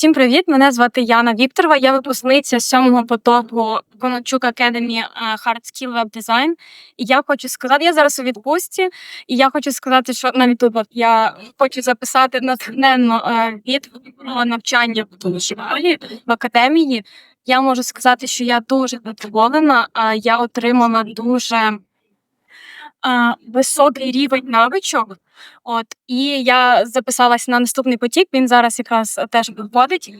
Всім привіт! Мене звати Яна Вікторова. Я випускниця сьомого потоку Коночук Academy е, Hard Skill Web Design. І я хочу сказати, я зараз у відпустці, і я хочу сказати, що навіть тут я хочу записати натхненно е, від навчання в школі в академії. Я можу сказати, що я дуже задоволена. Я отримала дуже е, високий рівень навичок. От і я записалась на наступний потік. Він зараз якраз теж виходить.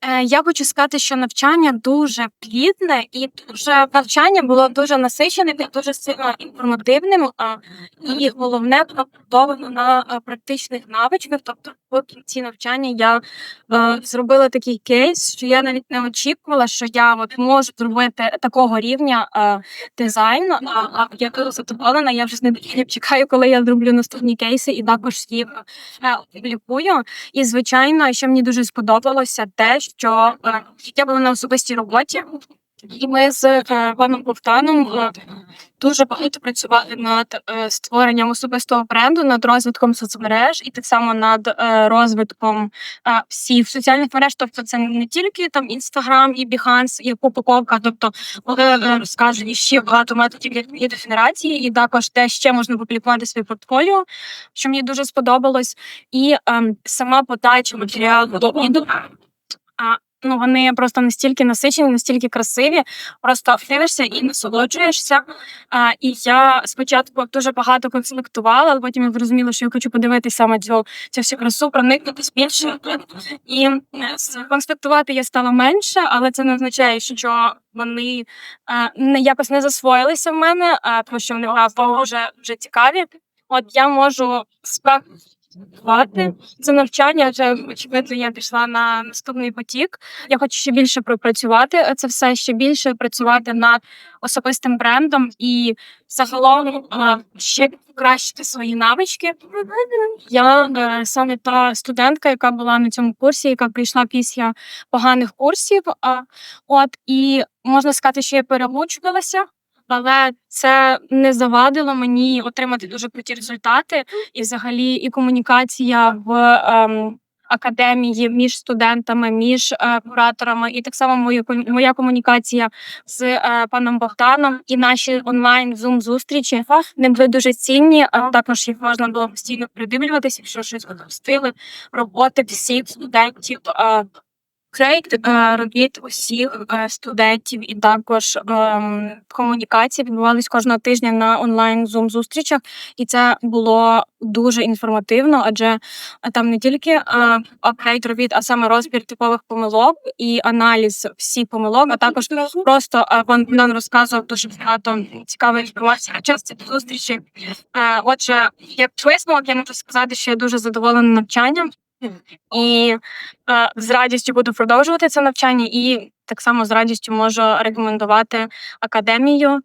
Е, Я хочу сказати, що навчання дуже плідне і дуже навчання було дуже насиченим, і дуже сильно інформативним. І головне побудовано на е, практичних навичках. Тобто, по кінці навчання я е, зробила такий кейс, що я навіть не очікувала, що я от можу зробити такого рівня е, дизайн. А, а я дуже задоволена. Я вже з нетерпінням чекаю, коли я зроблю наступні кейси, і також їх публікую. опублікую. І звичайно, що мені дуже сподобалося, те, що е, я була на особистій роботі, і ми з е, паном Ковтаном е, дуже багато працювали над е, створенням особистого бренду, над розвитком соцмереж, і так само над е, розвитком е, всіх соціальних мереж. Тобто, це не тільки там інстаграм і Behance, і упаковка, тобто е, розкажуть ще багато методів лідогенерації, генерації, і також де ще можна публікувати своє портфоліо, що мені дуже сподобалось, і ем, сама подача матеріалу до. А ну вони просто настільки насичені, настільки красиві. Просто дивишся і насолоджуєшся. А, і я спочатку дуже багато конспектувала, але потім я зрозуміла, що я хочу подивитися саме цю, цю всю красу, проникнутися більше. І е, конспектувати я стала менше, але це не означає, що вони е, не якось не засвоїлися в мене, а тому що вони вже, вже цікаві. От я можу спрактикувати це навчання. Вже очевидно, я пішла на наступний потік. Я хочу ще більше пропрацювати це все, ще більше працювати над особистим брендом і загалом ще покращити свої навички. Я е, саме та студентка, яка була на цьому курсі, яка прийшла після поганих курсів. От і можна сказати, що я перемучувалася. Але це не завадило мені отримати дуже круті результати, і взагалі і комунікація в ем, академії між студентами, між е, кураторами, і так само моя, моя комунікація з е, паном Богданом і наші онлайн зум зустрічі не були дуже цінні. А також їх можна було постійно придивлюватися, якщо щось пропустили, роботи всіх студентів. Е, Крейт е, робіт усіх е, студентів і також ем, комунікації відбувались кожного тижня на онлайн зум зустрічах, і це було дуже інформативно, адже там не тільки апгрейд робіт, а саме розбір типових помилок і аналіз всіх помилок, а також просто е, пан Богдан розказував дуже багато цікавої інформації час цієї зустрічі. Е, Отже, як висновок, я можу сказати, що я дуже задоволена навчанням. І е, з радістю буду продовжувати це навчання, і так само з радістю можу рекомендувати академію.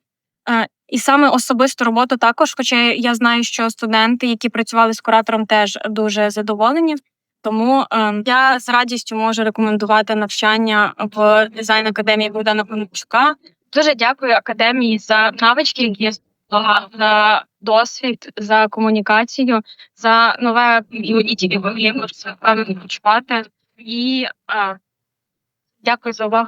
Е, і саме особисту роботу також, хоча я знаю, що студенти, які працювали з куратором, теж дуже задоволені. Тому е, я з радістю можу рекомендувати навчання в дизайн академії Богдана Конопчука. Дуже дякую академії за навички, які я за досвід, за комунікацію, за нове яке я можу почувати. І а, дякую за увагу.